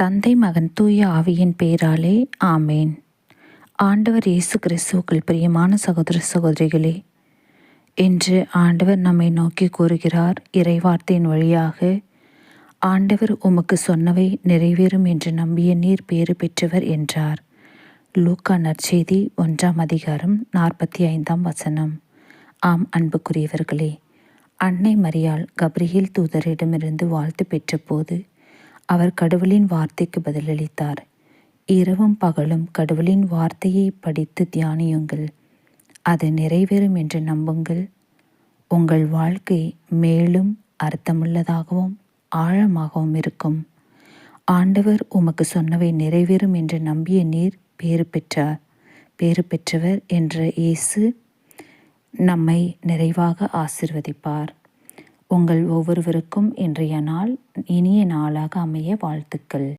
தந்தை மகன் தூய ஆவியின் பேராலே ஆமேன். ஆண்டவர் இயேசு கிறிஸ்துவுக்குள் பிரியமான சகோதர சகோதரிகளே என்று ஆண்டவர் நம்மை நோக்கி கூறுகிறார் இறைவார்த்தையின் வழியாக. ஆண்டவர் உமக்கு சொன்னவை நிறைவேறும் என்று நம்பிய நீர் பேறு பெற்றவர் என்றார். லூக்கா நற்செய்தி ஒன்றாம் அதிகாரம் நாற்பத்தி ஐந்தாம் வசனம். ஆம் அன்புக்குரியவர்களே அன்னை மரியாள் கப்ரியேல் தூதரிடமிருந்து வாழ்த்து பெற்றபோது அவர் கடவுளின் வார்த்தைக்கு பதிலளித்தார். இரவும் பகலும் கடவுளின் வார்த்தையை படித்து தியானியுங்கள். அது நிறைவேறும் என்று நம்புங்கள். உங்கள் வாழ்க்கை மேலும் அர்த்தமுள்ளதாகவும் ஆழமாகவும் இருக்கும். ஆண்டவர் உமக்கு சொன்னவை நிறைவேறும் என்று நம்பிய நீர் பேறு பெற்றார் பேறு பெற்றவர் என்ற இயேசு நம்மை நிறைவாக ஆசிர்வதிப்பார். உங்கள் ஒவ்வொருவருக்கும் இன்றைய நாள் இனிய நாளாக அமைய வாழ்த்துக்கள்.